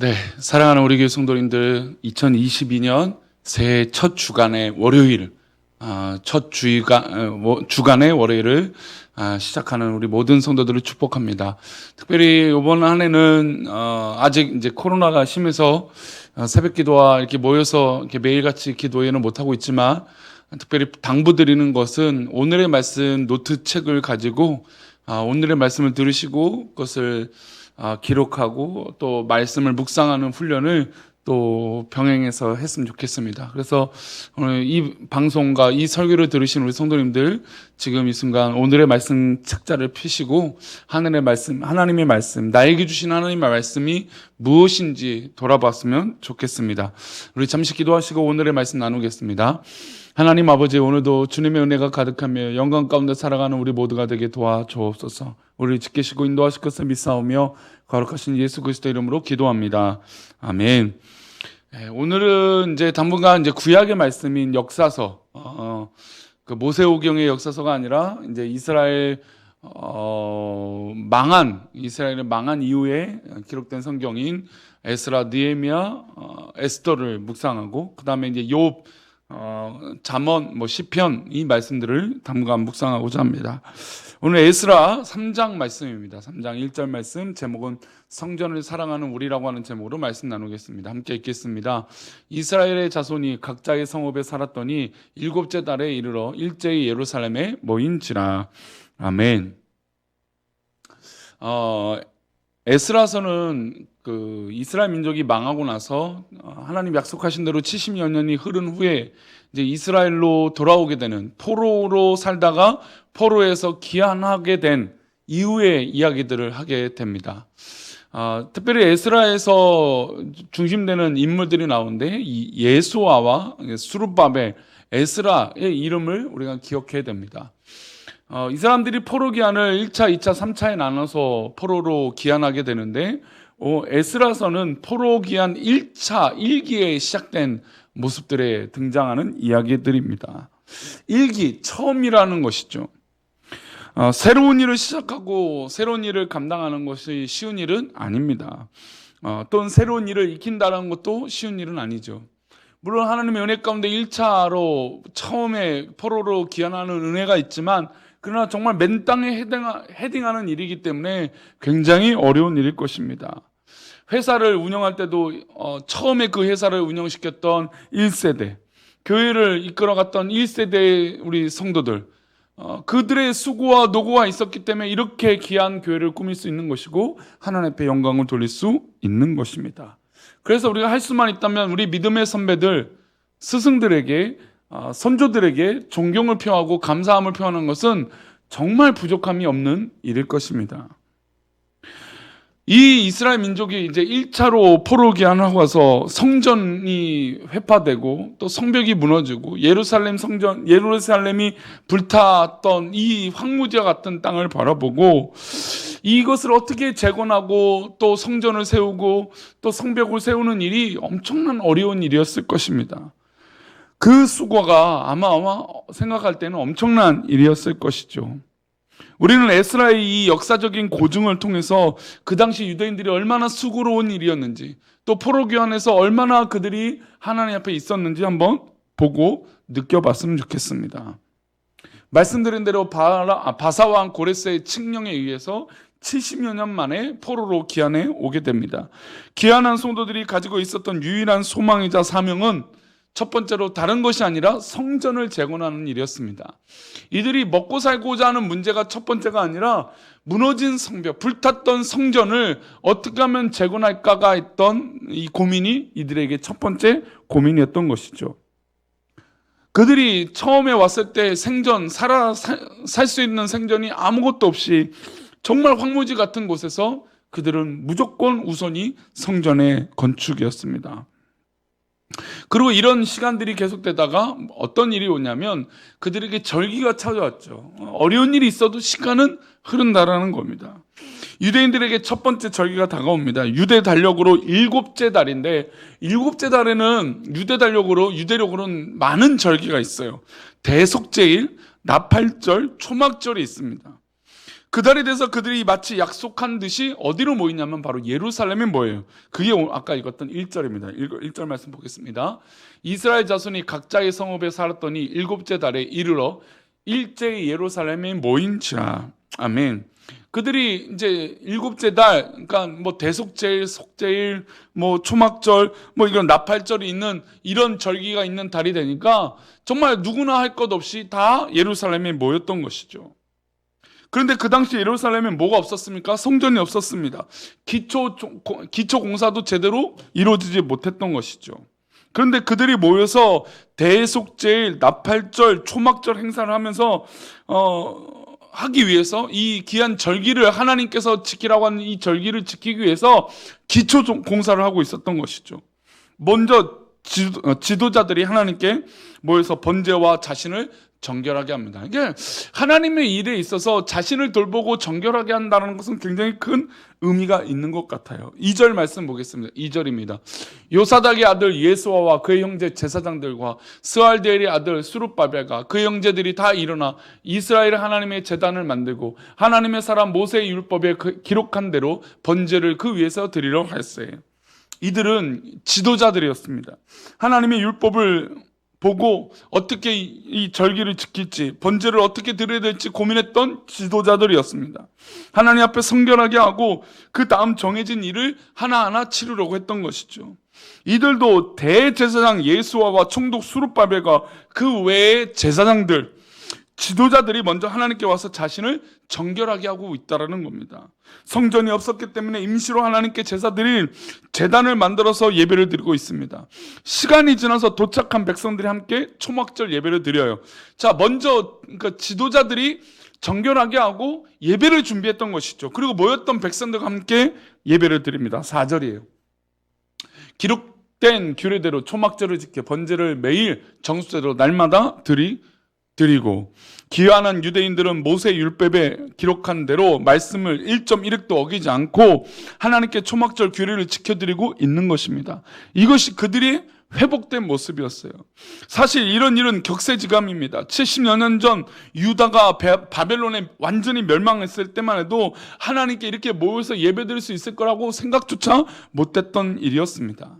네, 사랑하는 우리 교회 성도님들, 2022년 새해 첫 주간의 월요일, 아, 첫 주간, 어, 워- 주간의 월요일을 아, 시작하는 우리 모든 성도들을 축복합니다. 특별히 이번 한 해는 어, 아직 이제 코로나가 심해서 어, 새벽 기도와 이렇게 모여서 이렇게 매일같이 기도회는 못하고 있지만 특별히 당부드리는 것은 오늘의 말씀 노트 책을 가지고 아, 오늘의 말씀을 들으시고 그것을 아, 기록하고 또 말씀을 묵상하는 훈련을 또 병행해서 했으면 좋겠습니다. 그래서 오늘 이 방송과 이 설교를 들으신 우리 성도님들 지금 이 순간 오늘의 말씀 책자를 펴시고 하늘의 말씀, 하나님의 말씀, 나에게 주신 하나님의 말씀이 무엇인지 돌아봤으면 좋겠습니다. 우리 잠시 기도하시고 오늘의 말씀 나누겠습니다. 하나님 아버지 오늘도 주님의 은혜가 가득하며 영광 가운데 살아가는 우리 모두가 되게 도와주옵소서. 우리를 지키시고 인도하실 것을 믿사오며 거룩하신 예수 그리스도 이름으로 기도합니다. 아멘. 예, 오늘은 이제 당분간 이제 구약의 말씀인 역사서, 어, 그 모세오경의 역사서가 아니라 이제 이스라엘 어, 망한 이스라엘의 망한 이후에 기록된 성경인 에스라, 느헤미야, 어, 에스더를 묵상하고 그 다음에 이제 욥, 어, 잠언, 뭐 시편 이 말씀들을 당분간 묵상하고자 합니다. 오늘 에스라 3장 말씀입니다. 3장 1절 말씀 제목은 성전을 사랑하는 우리라고 하는 제목으로 말씀 나누겠습니다. 함께 읽겠습니다. 이스라엘의 자손이 각자의 성읍에 살았더니 일곱째 달에 이르러 일제히 예루살렘에 모인지라. 아멘. 어, 에스라서는 그 이스라엘 민족이 망하고 나서 어, 하나님 약속하신 대로 70여 년이 흐른 후에 이제 이스라엘로 돌아오게 되는 포로로 살다가 포로에서 귀환하게 된 이후의 이야기들을 하게 됩니다. 아, 특별히 에스라에서 중심되는 인물들이 나오는데 이 예수아와 수르바벨, 에스라의 이름을 우리가 기억해야 됩니다. 어, 이 사람들이 포로 기한을 1차, 2차, 3차에 나눠서 포로로 기한하게 되는데 어, 에스라서는 포로 기한 1차, 1기에 시작된 모습들에 등장하는 이야기들입니다. 1기, 처음이라는 것이죠. 어, 새로운 일을 시작하고 새로운 일을 감당하는 것이 쉬운 일은 아닙니다. 어, 또는 새로운 일을 익힌다는 것도 쉬운 일은 아니죠. 물론 하나님의 은혜 가운데 1차로 처음에 포로로 기한하는 은혜가 있지만 그러나 정말 맨 땅에 헤딩하, 헤딩하는 일이기 때문에 굉장히 어려운 일일 것입니다. 회사를 운영할 때도 어, 처음에 그 회사를 운영시켰던 1세대, 교회를 이끌어갔던 1세대의 우리 성도들, 어, 그들의 수고와 노고가 있었기 때문에 이렇게 귀한 교회를 꾸밀 수 있는 것이고 하나님 앞에 영광을 돌릴 수 있는 것입니다. 그래서 우리가 할 수만 있다면 우리 믿음의 선배들, 스승들에게 어, 선조들에게 존경을 표하고 감사함을 표하는 것은 정말 부족함이 없는 일일 것입니다. 이 이스라엘 민족이 이제 1차로 포로 기한 하고 와서 성전이 회파되고 또 성벽이 무너지고 예루살렘 성전 예루살렘이 불탔던 이 황무지와 같은 땅을 바라보고 이것을 어떻게 재건하고 또 성전을 세우고 또 성벽을 세우는 일이 엄청난 어려운 일이었을 것입니다. 그 수고가 아마 아마 생각할 때는 엄청난 일이었을 것이죠. 우리는 에스라의 이 역사적인 고증을 통해서 그 당시 유대인들이 얼마나 수고로운 일이었는지 또 포로교환에서 얼마나 그들이 하나님 앞에 있었는지 한번 보고 느껴봤으면 좋겠습니다. 말씀드린 대로 아, 바사왕 고레스의 칙령에 의해서 70여 년 만에 포로로 기한에 오게 됩니다. 기한한 성도들이 가지고 있었던 유일한 소망이자 사명은 첫 번째로 다른 것이 아니라 성전을 재건하는 일이었습니다. 이들이 먹고 살고자 하는 문제가 첫 번째가 아니라 무너진 성벽, 불탔던 성전을 어떻게 하면 재건할까가 했던 이 고민이 이들에게 첫 번째 고민이었던 것이죠. 그들이 처음에 왔을 때 생전, 살아, 살 수 있는 생전이 아무것도 없이 정말 황무지 같은 곳에서 그들은 무조건 우선이 성전의 건축이었습니다. 그리고 이런 시간들이 계속되다가 어떤 일이 오냐면 그들에게 절기가 찾아왔죠. 어려운 일이 있어도 시간은 흐른다라는 겁니다. 유대인들에게 첫 번째 절기가 다가옵니다. 유대 달력으로 일곱째 달인데 일곱째 달에는 유대 달력으로 유대력으로는 많은 절기가 있어요. 대속제일, 나팔절, 초막절이 있습니다. 그 달이 돼서 그들이 마치 약속한 듯이 어디로 모이냐면 바로 예루살렘에 모여요. 그게 아까 읽었던 1절입니다. 1절 말씀 보겠습니다. 이스라엘 자손이 각자의 성읍에 살았더니 일곱째 달에 이르러 일제히 예루살렘에 모인지라. 아멘. 그들이 이제 일곱째 달, 그러니까 뭐 대속제일, 속제일, 뭐 초막절, 뭐 이런 나팔절이 있는 이런 절기가 있는 달이 되니까 정말 누구나 할 것 없이 다 예루살렘에 모였던 것이죠. 그런데 그 당시 예루살렘에 뭐가 없었습니까? 성전이 없었습니다. 기초 기초 공사도 제대로 이루어지지 못했던 것이죠. 그런데 그들이 모여서 대속제일, 나팔절, 초막절 행사를 하면서 어 하기 위해서 이 귀한 절기를 하나님께서 지키라고 하는 이 절기를 지키기 위해서 기초 공사를 하고 있었던 것이죠. 먼저 지도, 자들이 하나님께 모여서 번제와 자신을 정결하게 합니다. 이게 하나님의 일에 있어서 자신을 돌보고 정결하게 한다는 것은 굉장히 큰 의미가 있는 것 같아요. 2절 말씀 보겠습니다. 2절입니다. 요사닥의 아들 예수아와 그의 형제 제사장들과 스알데엘의 아들 수룹바벨과 그의 형제들이 다 일어나 이스라엘 하나님의 재단을 만들고 하나님의 사람 모세의 율법에 그 기록한 대로 번제를 그 위에서 드리려 했어요. 이들은 지도자들이었습니다. 하나님의 율법을 보고 어떻게 이 절기를 지킬지 번제를 어떻게 드려야 될지 고민했던 지도자들이었습니다. 하나님 앞에 성결하게 하고 그 다음 정해진 일을 하나하나 치르려고 했던 것이죠. 이들도 대제사장 예수와와 총독 수르바벨과 그 외의 제사장들 지도자들이 먼저 하나님께 와서 자신을 정결하게 하고 있다라는 겁니다. 성전이 없었기 때문에 임시로 하나님께 제사드릴 재단을 만들어서 예배를 드리고 있습니다. 시간이 지나서 도착한 백성들이 함께 초막절 예배를 드려요. 자, 먼저 그러니까 지도자들이 정결하게 하고 예배를 준비했던 것이죠. 그리고 모였던 백성들과 함께 예배를 드립니다. 4절이에요. 기록된 규례대로 초막절을 지켜 번제를 매일 정수제로 날마다 드리 드리고 기한한 유대인들은 모세 율법에 기록한 대로 말씀을 1.1획도 어기지 않고 하나님께 초막절 규례를 지켜드리고 있는 것입니다. 이것이 그들이 회복된 모습이었어요. 사실 이런 일은 격세지감입니다. 70여 년 전 유다가 바벨론에 완전히 멸망했을 때만 해도 하나님께 이렇게 모여서 예배드릴 수 있을 거라고 생각조차 못했던 일이었습니다.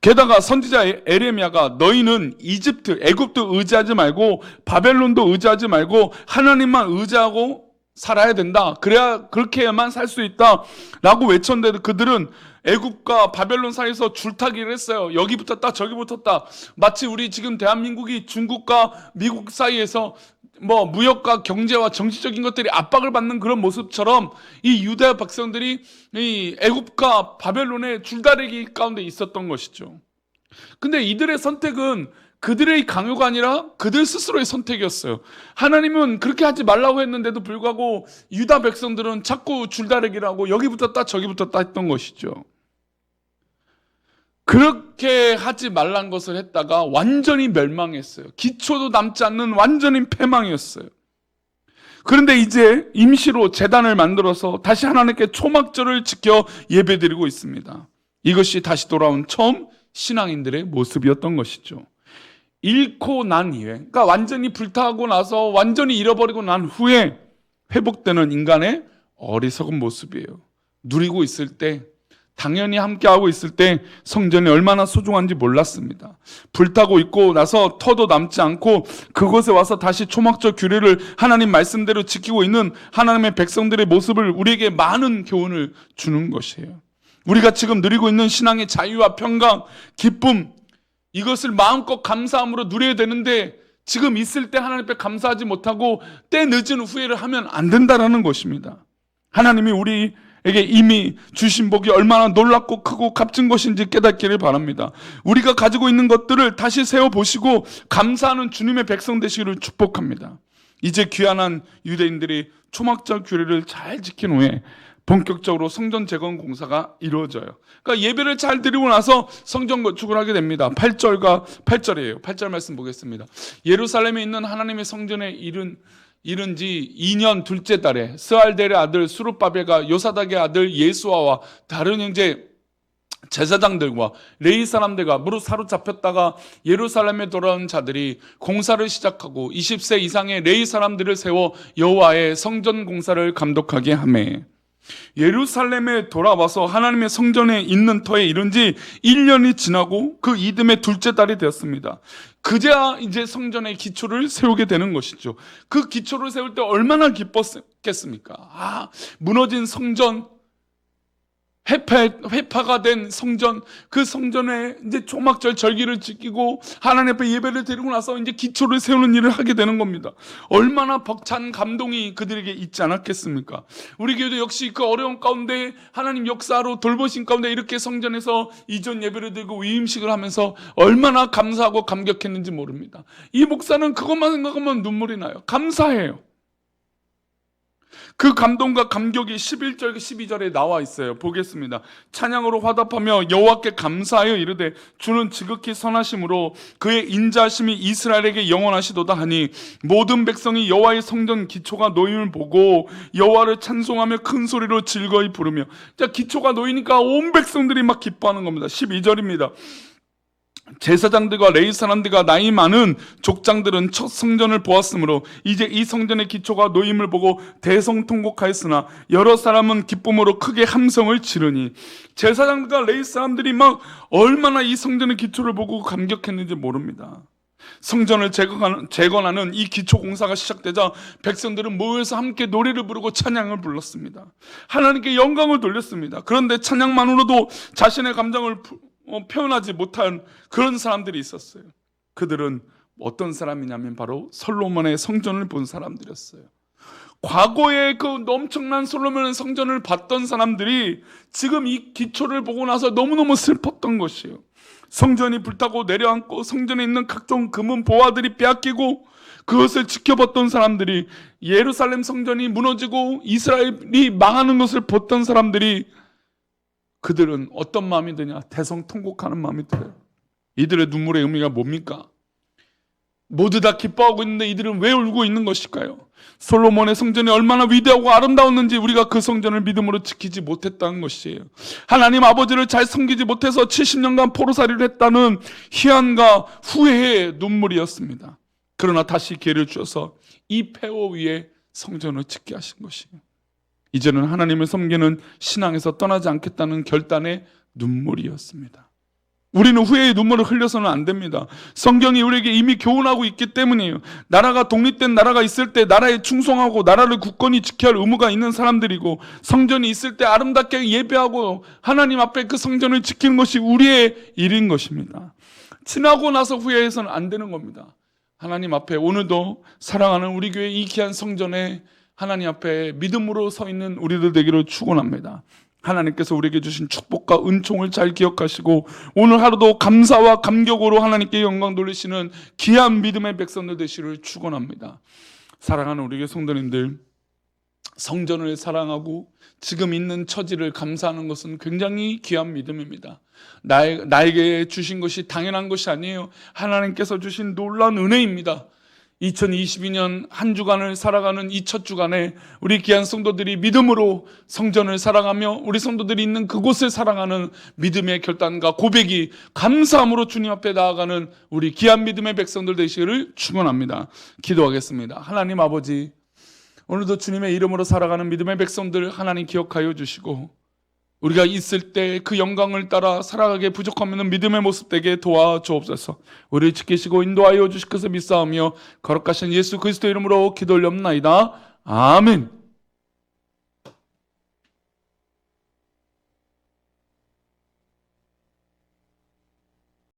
게다가 선지자 에레미야가 너희는 이집트, 애굽도 의지하지 말고 바벨론도 의지하지 말고 하나님만 의지하고 살아야 된다. 그래야 그렇게 해야만 살 수 있다라고 외쳤는데 그들은 애굽과 바벨론 사이에서 줄타기를 했어요. 여기 붙었다, 저기 붙었다. 마치 우리 지금 대한민국이 중국과 미국 사이에서 뭐 무역과 경제와 정치적인 것들이 압박을 받는 그런 모습처럼 이 유대 백성들이 이 애굽과 바벨론의 줄다리기 가운데 있었던 것이죠. 근데 이들의 선택은 그들의 강요가 아니라 그들 스스로의 선택이었어요. 하나님은 그렇게 하지 말라고 했는데도 불구하고 유다 백성들은 자꾸 줄다리기라고 여기 붙었다 저기 붙었다 했던 것이죠. 그렇게 하지 말란 것을 했다가 완전히 멸망했어요. 기초도 남지 않는 완전히 패망이었어요. 그런데 이제 임시로 재단을 만들어서 다시 하나님께 초막절을 지켜 예배드리고 있습니다. 이것이 다시 돌아온 처음 신앙인들의 모습이었던 것이죠. 잃고 난 이후에, 그러니까 완전히 불타고 나서 완전히 잃어버리고 난 후에 회복되는 인간의 어리석은 모습이에요. 누리고 있을 때 당연히 함께하고 있을 때 성전이 얼마나 소중한지 몰랐습니다. 불타고 있고 나서 터도 남지 않고 그곳에 와서 다시 초막절 규례를 하나님 말씀대로 지키고 있는 하나님의 백성들의 모습을 우리에게 많은 교훈을 주는 것이에요. 우리가 지금 누리고 있는 신앙의 자유와 평강, 기쁨, 이것을 마음껏 감사함으로 누려야 되는데 지금 있을 때 하나님 앞에 감사하지 못하고 때 늦은 후회를 하면 안 된다라는 것입니다. 하나님이 우리 에게 이미 주신 복이 얼마나 놀랍고 크고 값진 것인지 깨닫기를 바랍니다. 우리가 가지고 있는 것들을 다시 세워 보시고 감사하는 주님의 백성 되시기를 축복합니다. 이제 귀한한 유대인들이 초막절 규례를 잘 지킨 후에 본격적으로 성전 재건 공사가 이루어져요. 그러니까 예배를 잘 드리고 나서 성전 건축을 하게 됩니다. 8절과 8절이에요. 8절 말씀 보겠습니다. 예루살렘에 있는 하나님의 성전에 이른 이른 지 2년 둘째 달에 스알델의 아들 수르바벨과 요사닥의 아들 예수아와 다른 형제 제사장들과 레이 사람들과 무릇 사로잡혔다가 예루살렘에 돌아온 자들이 공사를 시작하고 20세 이상의 레이 사람들을 세워 여호와의 성전 공사를 감독하게 하매 예루살렘에 돌아와서 하나님의 성전에 있는 터에 이른 지 1년이 지나고 그 이듬해 둘째 달이 되었습니다. 그제야 이제 성전의 기초를 세우게 되는 것이죠. 그 기초를 세울 때 얼마나 기뻤겠습니까? 아, 무너진 성전, 회파, 회파가 된 성전, 그 성전에 이제 초막절 절기를 지키고 하나님 앞에 예배를 드리고 나서 이제 기초를 세우는 일을 하게 되는 겁니다. 얼마나 벅찬 감동이 그들에게 있지 않았겠습니까? 우리 교회도 역시 그 어려운 가운데 하나님 역사로 돌보신 가운데 이렇게 성전에서 이전 예배를 드리고 위임식을 하면서 얼마나 감사하고 감격했는지 모릅니다. 이 목사는 그것만 생각하면 눈물이 나요. 감사해요. 그 감동과 감격이 11절 12절에 나와 있어요. 보겠습니다. 찬양으로 화답하며 여호와께 감사하여 이르되 주는 지극히 선하심으로 그의 인자심이 이스라엘에게 영원하시도다 하니 모든 백성이 여호와의 성전 기초가 놓임을 보고 여호와를 찬송하며 큰 소리로 즐거이 부르며 자 기초가 놓이니까 온 백성들이 막 기뻐하는 겁니다. 12절입니다. 제사장들과 레이 사람들과 나이 많은 족장들은 첫 성전을 보았으므로 이제 이 성전의 기초가 놓임을 보고 대성통곡하였으나 여러 사람은 기쁨으로 크게 함성을 지르니 제사장들과 레이 사람들이 막 얼마나 이 성전의 기초를 보고 감격했는지 모릅니다. 성전을 재건하는, 이 기초 공사가 시작되자 백성들은 모여서 함께 노래를 부르고 찬양을 불렀습니다. 하나님께 영광을 돌렸습니다. 그런데 찬양만으로도 자신의 감정을 표현하지 못한 그런 사람들이 있었어요. 그들은 어떤 사람이냐면 바로 솔로몬의 성전을 본 사람들이었어요. 과거에 그 엄청난 솔로몬의 성전을 봤던 사람들이 지금 이 기초를 보고 나서 너무너무 슬펐던 것이에요. 성전이 불타고 내려앉고 성전에 있는 각종 금은 보화들이 빼앗기고 그것을 지켜봤던 사람들이 예루살렘 성전이 무너지고 이스라엘이 망하는 것을 봤던 사람들이 그들은 어떤 마음이 드냐? 대성통곡하는 마음이 들어요. 이들의 눈물의 의미가 뭡니까? 모두 다 기뻐하고 있는데 이들은 왜 울고 있는 것일까요? 솔로몬의 성전이 얼마나 위대하고 아름다웠는지 우리가 그 성전을 믿음으로 지키지 못했다는 것이에요. 하나님 아버지를 잘 섬기지 못해서 70년간 포로살이를 했다는 희한과 후회의 눈물이었습니다. 그러나 다시 기회를 주어서 이 폐허 위에 성전을 짓게 하신 것이에요. 이제는 하나님을 섬기는 신앙에서 떠나지 않겠다는 결단의 눈물이었습니다. 우리는 후회의 눈물을 흘려서는 안 됩니다. 성경이 우리에게 이미 교훈하고 있기 때문이에요. 나라가 독립된 나라가 있을 때 나라에 충성하고 나라를 굳건히 지켜야 할 의무가 있는 사람들이고 성전이 있을 때 아름답게 예배하고 하나님 앞에 그 성전을 지키는 것이 우리의 일인 것입니다. 지나고 나서 후회해서는 안 되는 겁니다. 하나님 앞에 오늘도 사랑하는 우리 교회 이 귀한 성전에 하나님 앞에 믿음으로 서 있는 우리들 되기를 축원합니다. 하나님께서 우리에게 주신 축복과 은총을 잘 기억하시고 오늘 하루도 감사와 감격으로 하나님께 영광 돌리시는 귀한 믿음의 백성들 되시를 축원합니다. 사랑하는 우리 교회 성도님들 성전을 사랑하고 지금 있는 처지를 감사하는 것은 굉장히 귀한 믿음입니다. 나에, 나에게 주신 것이 당연한 것이 아니에요. 하나님께서 주신 놀라운 은혜입니다. 2022년 한 주간을 살아가는 이 첫 주간에 우리 귀한 성도들이 믿음으로 성전을 사랑하며 우리 성도들이 있는 그곳을 사랑하는 믿음의 결단과 고백이 감사함으로 주님 앞에 나아가는 우리 귀한 믿음의 백성들 되시기를 축원합니다. 기도하겠습니다. 하나님 아버지 오늘도 주님의 이름으로 살아가는 믿음의 백성들 하나님 기억하여 주시고 우리가 있을 때 그 영광을 따라 살아가게 부족하면 믿음의 모습 되게 도와주옵소서. 우리를 지키시고 인도하여 주실 것을 믿사오며 거룩하신 예수 그리스도 이름으로 기도 올렵나이다. 아멘.